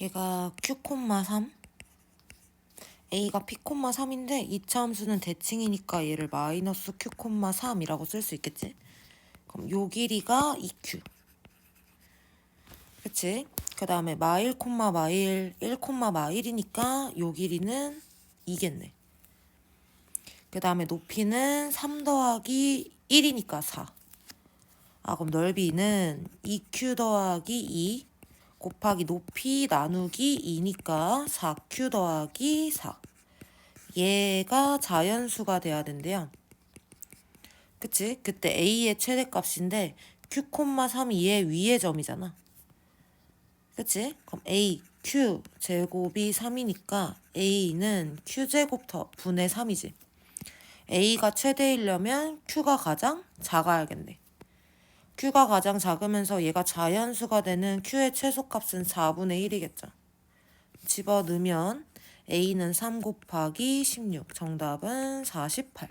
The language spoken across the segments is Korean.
얘가 q, 3 a가 p, 3인데 2차 함수는 대칭이니까 얘를 마이너스 q, 3이라고 쓸 수 있겠지? 그럼 요 길이가 2q 그치? 그 다음에 마일, 마일, 1, 마일이니까 요 길이는 2겠네. 그 다음에 높이는 3 더하기 1이니까 4 아, 그럼 넓이는 2q 더하기 2 곱하기 높이 나누기 2니까 4q 더하기 4. 얘가 자연수가 돼야 된대요. 그치? 그때 a의 최대값인데 q, 3이 얘 위의 점이잖아. 그치? 그럼 a, q 제곱이 3이니까 a는 q제곱 더 분의 3이지. a가 최대이려면 q가 가장 작아야겠네. Q가 가장 작으면서 얘가 자연수가 되는 q의 최소값은 4분의 1이겠죠. 집어넣으면 a는 3 곱하기 16. 정답은 48.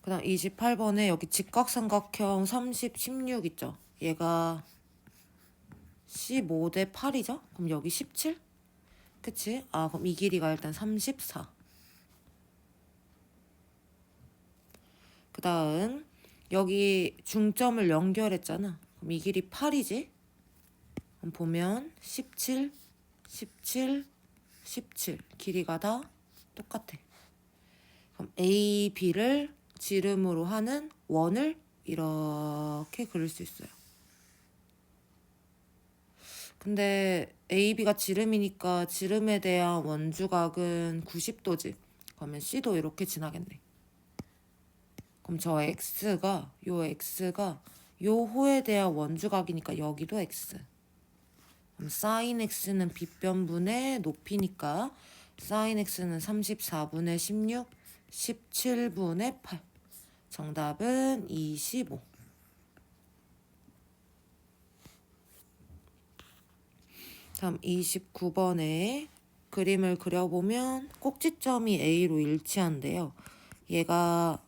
그 다음 28번에 여기 직각삼각형 30, 16 있죠. 얘가 15대 8이죠? 그럼 여기 17? 그치? 아, 그럼 이 길이가 일단 34. 그 다음 여기 중점을 연결했잖아. 그럼 이 길이 8이지? 그럼 보면 17, 17, 17 길이가 다 똑같아. 그럼 A, B를 지름으로 하는 원을 이렇게 그릴 수 있어요. 근데 A, B가 지름이니까 지름에 대한 원주각은 90도지. 그러면 C도 이렇게 지나겠네. 그럼 저 x가 요 x가 요 호에 대한 원주각이니까 여기도 x. 그럼 sin x는 빗변분의 높이니까 sin x는 34분의 16, 17분의 8. 정답은 25. 다음 29번에 그림을 그려보면 꼭지점이 A로 일치한대요. 얘가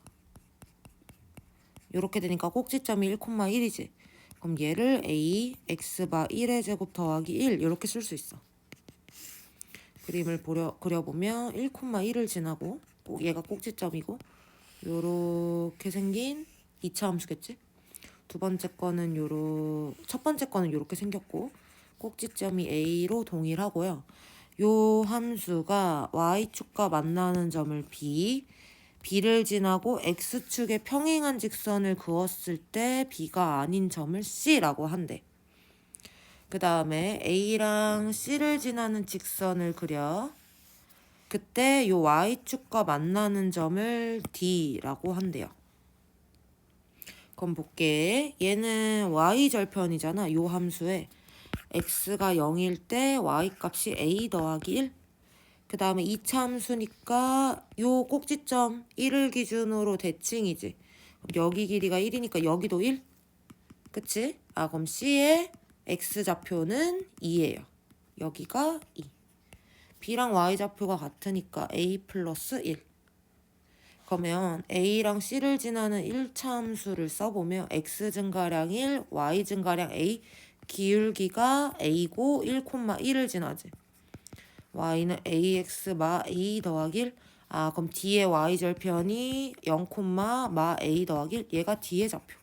이렇게 되니까 꼭지점이 1,1이지. 그럼 얘를 a x바 1의 제곱 더하기 1 이렇게 쓸 수 있어. 그림을 보려, 그려보면 1,1을 지나고 얘가 꼭지점이고 요렇게 생긴 2차 함수겠지? 두 번째 거는 요로 첫 번째 거는 요렇게 생겼고 꼭지점이 a로 동일하고요. 요 함수가 y축과 만나는 점을 b B를 지나고 X축에 평행한 직선을 그었을 때 B가 아닌 점을 C라고 한대. 그 다음에 A랑 C를 지나는 직선을 그려. 그때 요 Y축과 만나는 점을 D라고 한대요. 그럼 볼게. 얘는 Y절편이잖아. 요 함수에. X가 0일 때 Y값이 A 더하기 1. 그 다음에 2차 함수니까 요 꼭지점 1을 기준으로 대칭이지. 여기 길이가 1이니까 여기도 1. 그치? 아 그럼 C의 X좌표는 2예요. 여기가 2. B랑 Y좌표가 같으니까 A 플러스 1. 그러면 A랑 C를 지나는 1차 함수를 써보면 X 증가량 1, Y 증가량 A, 기울기가 A고 1,1을 지나지. Y는 ax 마 a 더하기 1. 아 그럼 뒤에 y 절편이 0, 마 a 더하기 1. 얘가 뒤에 좌표.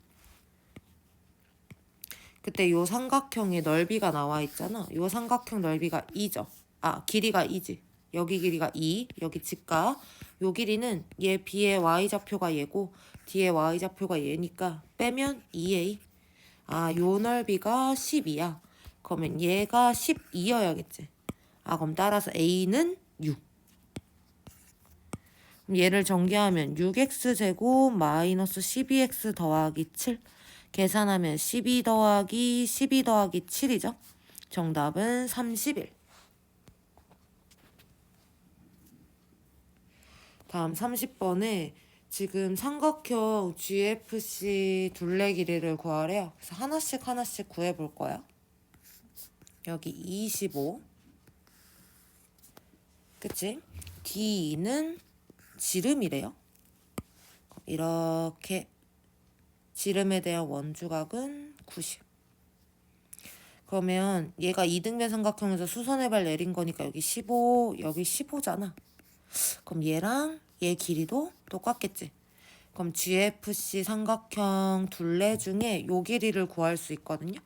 그때 요 삼각형의 넓이가 나와 있잖아. 요 삼각형 넓이가 2죠. 아 길이가 2지. 여기 길이가 2, 여기 직각. 요 길이는 얘 b의 y좌표가 얘고 뒤에 y좌표가 얘니까 빼면 2a. 아, 요 넓이가 12야. 그러면 얘가 12여야겠지. 아, 그럼 따라서 A는 6. 그럼 얘를 전개하면 6x제곱 마이너스 12x 더하기 7. 계산하면 12 더하기 12 더하기 7이죠. 정답은 31. 다음 30번에 지금 삼각형 GFC 둘레 길이를 구하래요. 그래서 하나씩 하나씩 구해볼 거야. 여기 25. 그치? D는 지름이래요. 이렇게 지름에 대한 원주각은 90. 그러면 얘가 이등변 삼각형에서 수선의 발 내린 거니까 여기 15, 여기 15잖아. 그럼 얘랑 얘 길이도 똑같겠지. 그럼 GFC 삼각형 둘레 중에 요 길이를 구할 수 있거든요.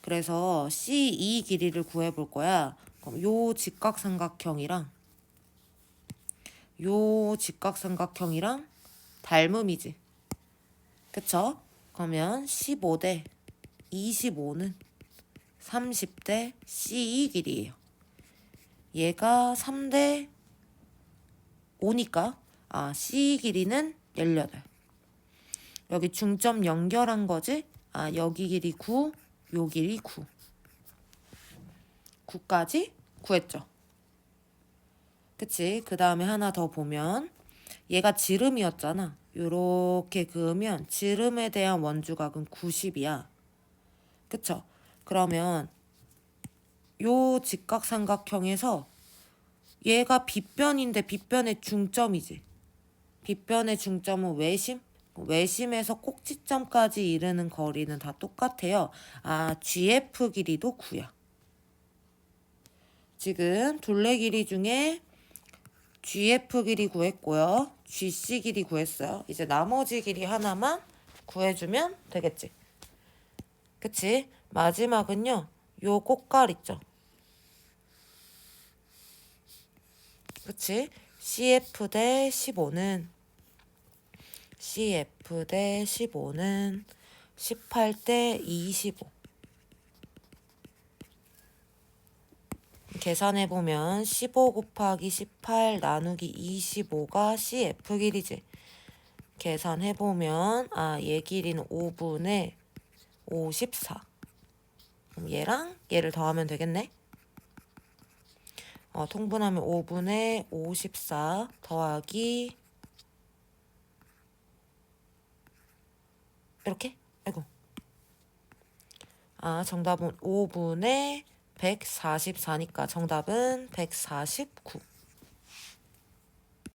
그래서 C2 길이를 구해 볼 거야. 그럼 요 직각삼각형이랑 요 직각삼각형이랑 닮음이지. 그쵸? 그러면 15대 25는 30대 C2 길이에요. 얘가 3대 5니까 아 C 길이는 18. 여기 중점 연결한 거지? 아 여기 길이 9, 요 길이 9. 9까지 구했죠. 그치? 그 다음에 하나 더 보면 얘가 지름이었잖아. 요렇게 그으면 지름에 대한 원주각은 90이야. 그쵸? 그러면 요 직각삼각형에서 얘가 빗변인데 빗변의 중점이지. 빗변의 중점은 외심? 외심에서 꼭지점까지 이르는 거리는 다 똑같아요. 아, GF 길이도 9야. 지금 둘레 길이 중에 GF 길이 구했고요. GC 길이 구했어요. 이제 나머지 길이 하나만 구해주면 되겠지. 그치? 마지막은요. 요 꽃갈 있죠. 그치? CF 대 15는 CF 대 15는 18 대 25. 계산해 보면 15 곱하기 18 나누기 25가 CF 길이지. 계산해 보면 아, 얘 길이는 5분의 54. 그럼 얘랑 얘를 더하면 되겠네. 어, 통분하면 5분의 54 더하기 이렇게? 아이고. 아, 정답은 5분의 144니까 정답은 149.